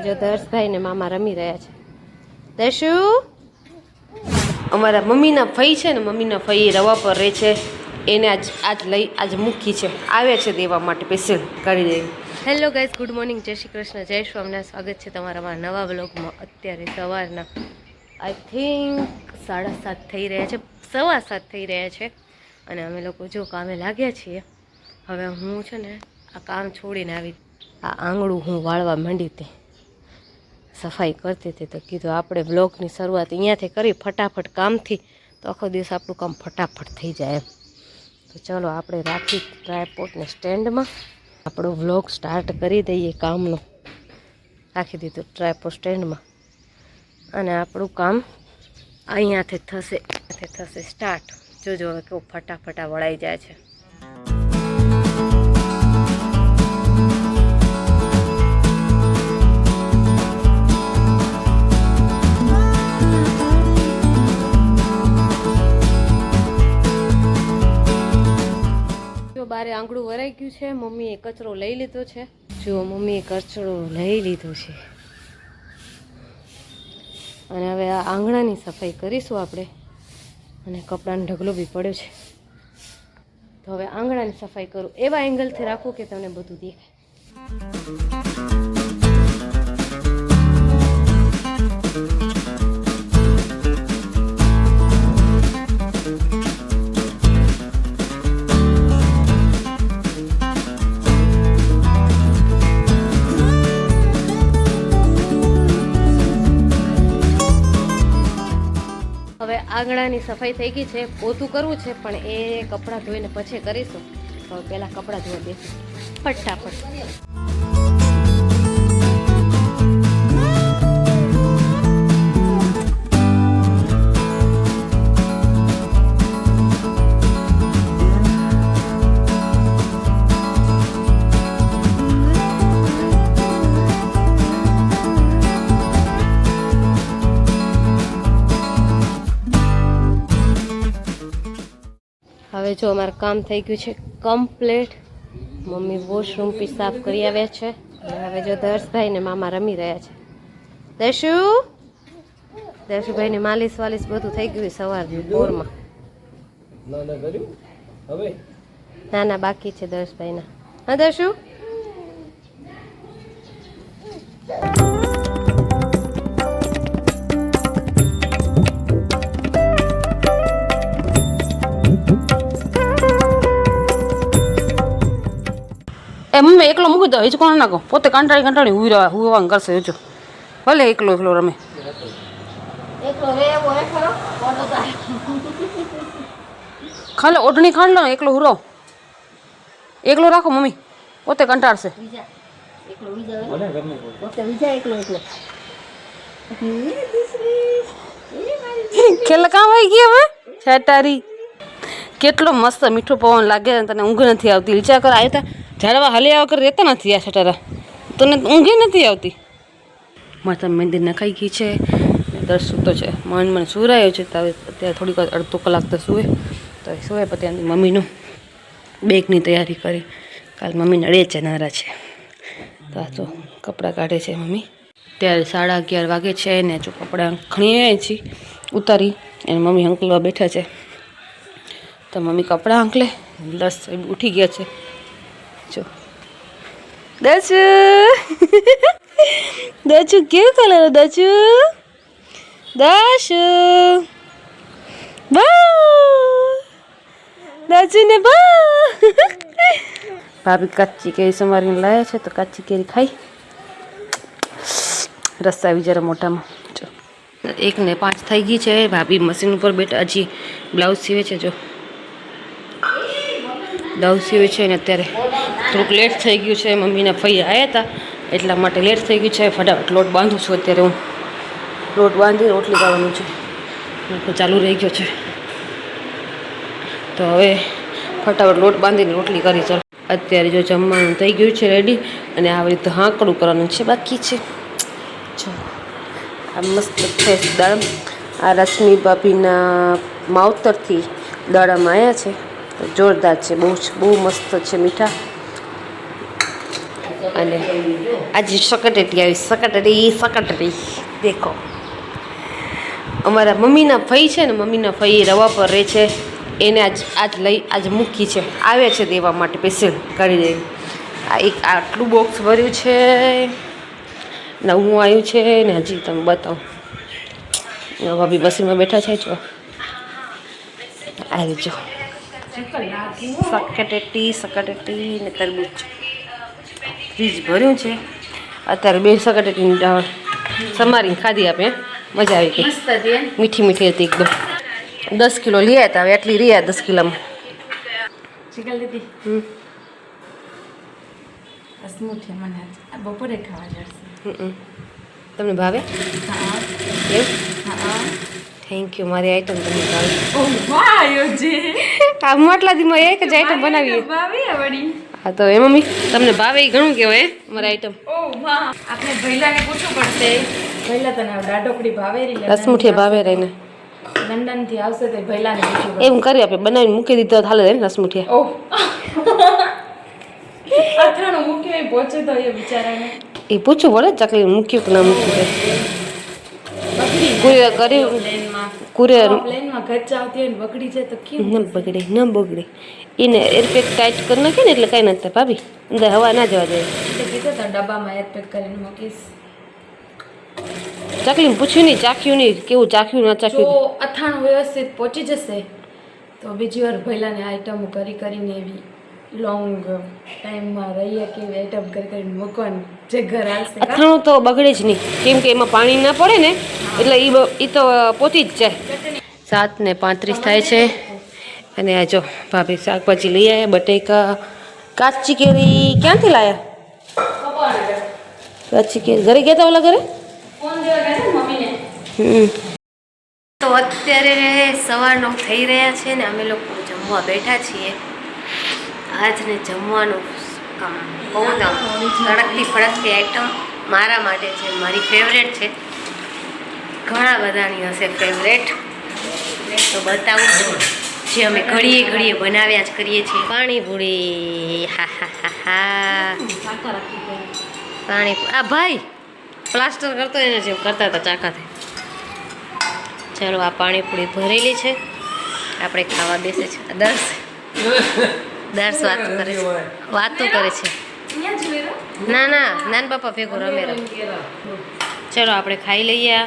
જો દર્શભાઈ ને મામા રમી રહ્યા છે. દર્શુ? અમારા મમ્મીના ફઈ છે ને મમ્મીના ફઈ રવા પર રહે છે. એને આજ આજ લઈ આજ મૂકી છે. આવે છે દેવા માટે સ્પેશિયલ કરી દે. હેલો ગાઈઝ ગુડ મોર્નિંગ જય શ્રી કૃષ્ણ. જય સ્વામિનારાયણ સ્વાગત છે તમારા મારા નવા બ્લોગમાં અત્યારે સવારના આઈ થિંક સાડા સાત થઈ રહ્યા છે. સવા સાત થઈ રહ્યા છે. અને અમે લોકો જો કામે લાગ્યા છીએ. હવે હું છે ને આ કામ છોડીને આવી આ આંગળું હું વાળવા માંડી હતી. સફાઈ કરતી હતી તો કીધું આપણે બ્લોગની શરૂઆત અહીંયાથી કરી ફટાફટ કામથી તો આખો દિવસ આપણું કામ ફટાફટ થઈ જાય એમ. તો ચલો આપણે રાખી ટ્રાયપોર્ટને સ્ટેન્ડમાં આપણો વ્લોગ સ્ટાર્ટ કરી દઈએ કામનો. રાખી દીધું ટ્રાયપોર્ટ સ્ટેન્ડમાં. અને આપણું કામ અહીંયાથી થશે થશે સ્ટાર્ટ જોજો હવે કેવું ફટાફટા વળાઈ જાય છે. આંગળું વરાઈ ગયું છે. મમ્મીએ કચરો લઈ લીધો છે. જો મમ્મીએ કચરો લઈ લીધો છે. અને હવે આ આંગણાની સફાઈ કરીશું આપણે. અને કપડાનો ઢગલો બી પડ્યો છે. તો હવે આંગણાની સફાઈ કરું. એવા એંગલથી રાખું કે તમને બધું દેખાય. હવે આંગણાની સફાઈ થઈ ગઈ છે, પોતું કરવું છે, પણ એ કપડાં ધોઈને પછી કરીશું. તો પહેલાં કપડાં ધોવા દેશું ફટાફટ. હવે જો અમારું કામ થઈ ગયું છે કમ્પ્લીટ. મમ્મી વોશરૂમ બી સાફ કરી આવ્યા છે. હવે જો દર્શભાઈ ને મામા રમી રહ્યા છે. દર્શુ? દર્શુભાઈ ને માલિશ વાલિશ બધું થઈ ગયું સવારની બોરમાં ના ના બાકી છે દર્શભાઈ ના હા, દર્શુ? મમ્મી એકલો મૂકી દો કોણ નાખો. પોતે કંટાળી કંટાળી હુઈ રહ્યા હુવાનું કરશે જો ભલે એકલો એકલો રમે. ખાલી ઓઢણી ખાંડ લો એકલો હુરો. એકલો રાખો મમ્મી. પોતે કંટાળશે. ખેલ કામ આવી ગઈ હવે છેટારી. કેટલો મસ્ત મીઠો પવન લાગે તને ઊંઘ નથી આવતી. વિચાર કર આવ્યા ઝાડવા હાલ્યા વગર રહેતા નથી આ છટારા તને ઊંઘે નથી આવતી. માથા મહેંદી નખાઈ ગઈ છે. દસ સૂતો છે. મન મને સુરાયો છે. તો અત્યારે થોડીક અડધો કલાક તો સુવે. તો એ સુવે પછી ત્યાંથી મમ્મીનું બેગની તૈયારી કરી. કાલ મમ્મી નડે છે, નારા છે. તો આ તો કપડાં કાઢે છે મમ્મી. ત્યારે સાડા અગિયાર વાગે છે ને જો કપડાં ખણી આવે છીએ, ઉતારી. અને મમ્મી હંકલવા બેઠા છે. તો મમ્મી કપડાં હંકલે દસ ઉઠી ગયા છે. જો. દસુ દસુ કેવું કલર દસુ દસુ દસુ ને ભાભી કાચી કેરી સમારીને લાયા છે, તો કાચી કેરી ખાઈ. રસ્તા આવી જરા મોટામાં. જો. એક ને પાંચ થઈ ગઈ છે, ભાભી મશીન ઉપર બેઠા, હજી બ્લાઉઝ સીવે છે, જો. બ્લાઉઝ સીવે છે ને અત્યારે. થોડુંક લેટ થઈ ગયું છે, મમ્મીના ફઈ આવ્યા હતા એટલા માટે લેટ થઈ ગયું છે, ફટાફટ લોટ બાંધું છું અત્યારે હું. લોટ બાંધી રોટલી ખાવાનું છે. ચાલુ રહી ગયો છે. તો હવે ફટાફટ લોટ બાંધીને રોટલી કરી, ચાલો. અત્યારે જો જમવાનું થઈ ગયું છે રેડી અને આવી રીતે હાંકડું કરવાનું છે, બાકી છે. આ મસ્ત ફ્રેશ દાડમ આ રશ્મિ ભાભીના માવતરથી દાડામાં આવ્યા છે. જોરદાર છે, બહુ જ, બહુ મસ્ત છે મીઠા. અને આજે સકટેટી આવી. સકટેટી સકટેટી દેખો. અમારા મમ્મીના ફઈ છે ને, મમ્મીના ફઈ રવા પર રહે છે. એને આજ આજ લઈ, આજ મૂકી છે. આવે છે દેવા માટે સ્પેશિયલ કરી દે. આ એક આટલું બોક્સ ભર્યું છે. નવું આવ્યું છે ને હજી તમે બતાવો. ભાભી બસીમાં બેઠા છે, જો. આવી જો. સકટેટી સકટેટી ને તરબૂચ. ફ્રીજ ભર્યું છે. અત્યારે બે સકટેટીની સમારીને ખાધી આપે. મજા આવી ગઈ. મીઠી મીઠી હતી એકદમ. દસ કિલો લઈ આવ્યા હતા હવે એટલી રહ્યા દસ કિલોમાં. બપોરે ખાવા જશે. તમને ભાવે? હા. એવું? હા. થેન્ક યુ મારી આઈટમ તમને ભાવે. આટલા દીમાં એક જ આઈટમ બનાવી હા તો એ મમ્મી તમને ભાવે ઘણું કહેવાય અમારા આઈટમ આપણે ભૈલાને પૂછવું પડશે. ભૈલા તને દાઢોકડી ભાવે રહી રસમુઠી ભાવે રહીને લંડનથી આવશે તો ભૈલાને પૂછવું એમ કરી આપણે બનાવીને મૂકી દીધો તો હાલે ને રસમુઠિયા. ઓહ અથાણું મૂક્યું એ પહોંચે તો એ બિચારાને. એ પૂછવું પડે ચકલી મૂક્યું કે ના મૂક્યું કુરિયર કર્યું કુરિયર પ્લેનમાં ઘર આવતી હોય ને બગડી જાય તો કેવું ન બગડે ન બગડે. એને એરપેક ટાઈટ કરી નાખીએ ને એટલે કાંઈ નથી થાય. ભાભી અંદર હવા ના જવા દે. એટલે ડબ્બામાં એરપેક કરીને મૂકીશ. ચાકલી પૂછ્યું નહીં ચાખ્યું નહીં. કેવું ચાખ્યું ના જો ચાખ્યું અથાણું વ્યવસ્થિત પહોંચી જશે તો બીજી વાર ભૈલાને આઈટમો કરી કરીને એવી લોંગ ટાઈમમાં રહીએ કે આઈટમ કરી કરીને મૂકવાની. જે ઘર આવશે અથાણું તો બગડે જ નહીં. કેમ કે એમાં પાણી ના પડે ને એટલે એ એ તો પહોંચી જ જાય. સાત ને પાંત્રીસ થાય છે. અને આ જો ભાભી શાકભાજી લઈ આવ્યા બટેકા. કાચી કેરી ક્યાંથી લાયા? કાચી કેરી. ઘરે ગયા હતા ઓલા ઘરે? તો અત્યારે સવારનો થઈ રહ્યા છે ને અમે લોકો જમવા બેઠા છીએ. આજને જમવાનું કામ બહુ તડકતી ફડકતી આઈટમ મારા માટે છે મારી ફેવરેટ છે. ઘણા બધાની હશે ફેવરેટ તો બતાવું. છું જે અમે ઘડીએ ઘડીએ બનાવ્યા જ કરીએ છીએ. પાણીપુરી હા હા હા હા. પાણી આ ભાઈ પ્લાસ્ટર કરતો એને જેમ કરતા હતા ચાકાથી. ચાલો આ પાણીપુરી ભરેલી છે. આપણે ખાવા બેસે છે. દસ. દર્શ વાતો કરે છે. વાતો કરે છે. ના ના નાન પાપા ભેગો રમે રમે. ચલો આપણે ખાઈ લઈએ આ.